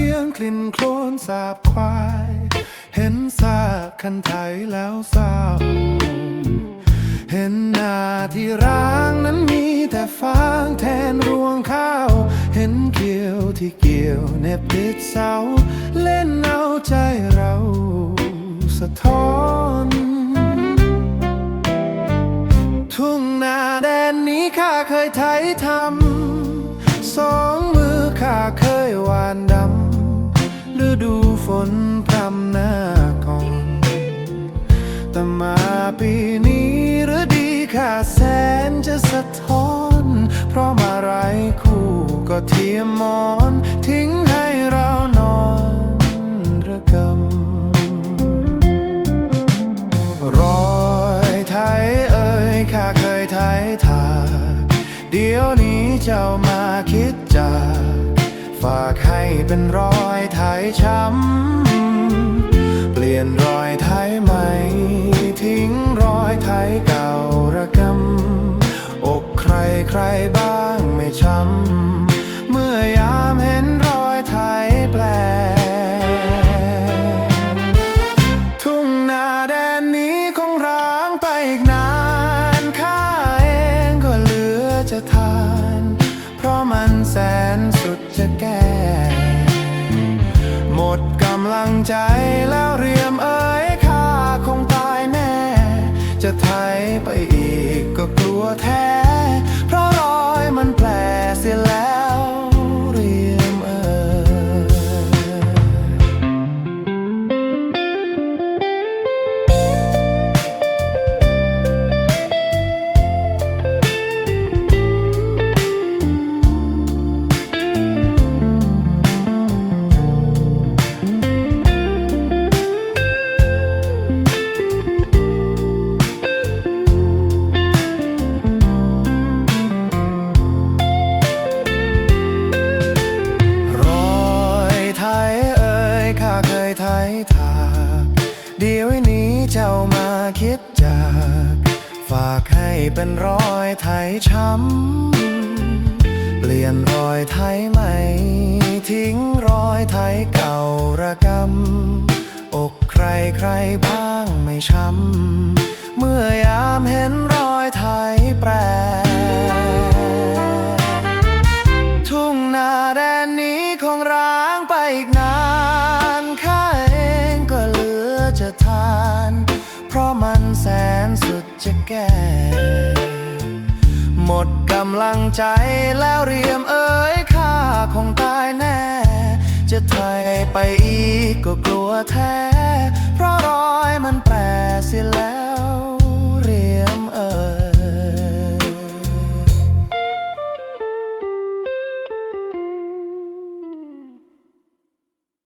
ียงกลิ่นโคลนสาบควาย เห็นซากคันไถแล้วเศร้า เห็นหน้าที่ร้างนั้นมีแต่ฟางแทนรวงข้าว เห็นเกี่ยวที่เกี่ยวเน็บติดเสา เล่นเอาใจเราสะท้อน ทุ่งนาแดนนี้ข้าเคยไถทำ นพรำหน้าก่อน แต่มาปีนี้หรือดีค่าแสนจะสะท้อน เพราะมาไรคู่ก็เทียมมอน ทิ้งให้เรานอนระกำรอยไทยเอ่ยข้าเคยไทยทาเดี๋ยวนี้เจ้ามาคิดจากฝากให้เป็นรอยไทยช้ำ อีกนานข้าเองก็เหลือจะทาน เพราะมันแสนสุดจะแก่หมดกำลังใจแล้วเรียมเอ้ยข้าคงตายแน่ จะไทยไปอีก เคยทยทาเดี๋ยวนี้เจ้ามาคิดจาก ฝากให้เป็นรอยไทยช้ำ เปลี่ยนรอยไทยใหม่ ทิ้งรอยไทยเก่าระกำ อกใครใครบ้างไม่ช้ำ เมื่อยามเห็นรอยไทยแปรทุ่งนาแดนนี้คงร้างไปอีกนาน แก้หมดกำลังใจแล้วเรียมเอ้ยข้าคงตายแน่ จะไทยไปอีกก็กลัวแท้ เพราะรอยมันแปรเสียแล้ว